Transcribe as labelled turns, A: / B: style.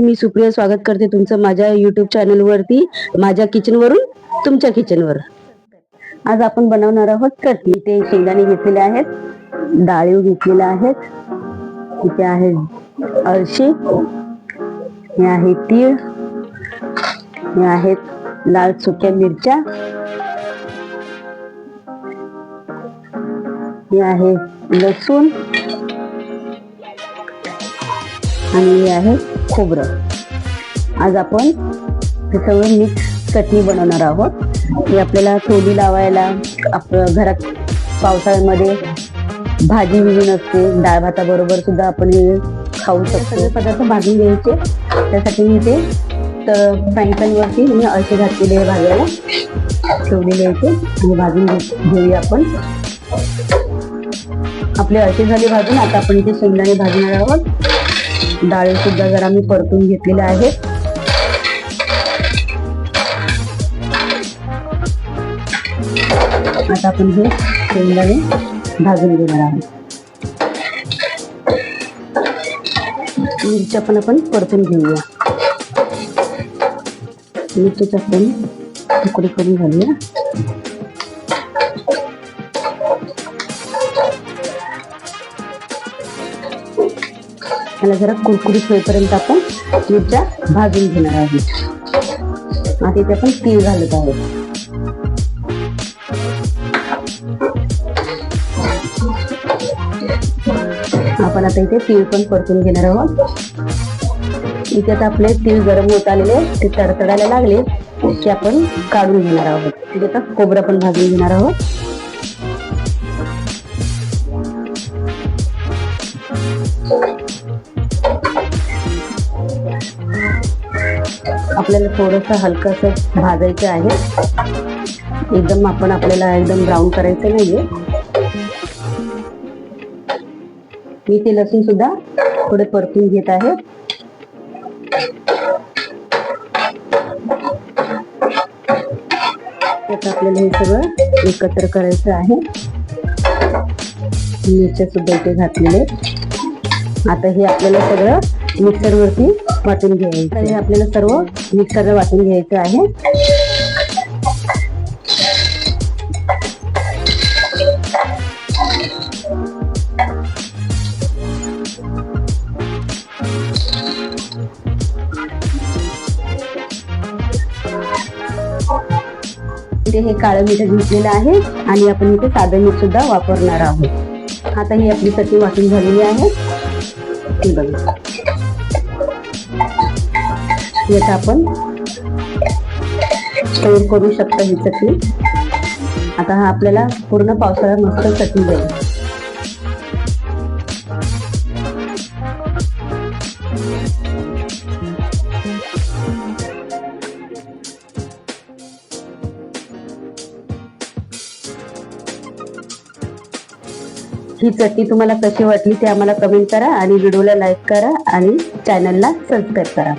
A: मी सुप्रिया स्वागत करते तुमचं माझ्या युट्यूब चॅनलवरती माझ्या किचनवरून तुमच्या किचनवर आज आपण बनवणार आहोत चटणी. ते शेंगदाणे घेतलेले आहेत डाळीव घेतलेल्या आहेत इथे आहे अळशी हे आहे तीळ हे आहेत लाल सुक्या मिरच्या हे आहे लसूण आणि हे आहे खोबरं. आज आपण हे सगळं मिक्स चटणी बनवणार आहोत. ही आपल्याला तोंडी लावायला आपलं घरात पावसाळ्यामध्ये भाजी बिजी नसते. डाळ भाताबरोबर सुद्धा आपण हे खाऊ शकतो. सगळे पदार्थ भाजून घ्यायचे. त्यासाठी मी ते तर फ्राईंग पॅनवरती मी अळसे घातलेले आहे भाजायला. ठेवलेले आहे ते. आणि भाजून घेऊया आपण. आपले अळसे झाले भाजून आता आपण इथे शेंगदाणे भाजणार आहोत. डाळी सुद्धा जरा मी परतून घेतलेल्या आहेत आता आपण हे शेंगदाणे भाजून घेणार आहोत. मिरच्या पण आपण परतून घेऊया. मिरच्याच्या आपण तुकडे करून घालूया. ह्याला जरा कुरकुरीत होईपर्यंत आपण मिरच्या भाजून घेणार आहोत. आता इथे आपण तीळ घालत आहोत. आपण आता इथे तीळ पण परतून घेणार आहोत. इथे आता आपले तीळ गरम होत आलेले ते तडतडायला लागले की आपण काढून घेणार आहोत. तिथे आता खोबरं पण भाजून घेणार आहोत. आपल्याला थोडस हलकस भाजायचं आहे. एकदम आपण आपल्याला एकदम ब्राऊन करायचं नाहीये. मी ते लसूण सुद्धा थोडे परतून घेत आहे. आता आपल्याला हे सगळं एकत्र करायचं आहे. मिरच्या सुद्धा इथे घातलेले आहेत. आता हे आपल्याला सगळं मिक्सर वरती वाटून घ्यायचं. तर हे आपल्याला सर्व मिक्सरला वाटून घ्यायचं आहे. हे काळं मीठ घेतलेलं आहे आणि आपण इथे साधं मीठ सुद्धा वापरणार आहोत. आता ही आपली चटणी वाटून झालेली आहे. बघा. याचा आपण स्टोर करू शकता ही चटणी आता हा आपल्याला पूर्ण पावसाळ्यात मस्त चटणी जाईल. ही चटणी तुम्हाला कशी वाटली ते आम्हाला कमेंट करा आणि व्हिडिओला लाईक करा आणि चॅनलला सबस्क्राईब करा.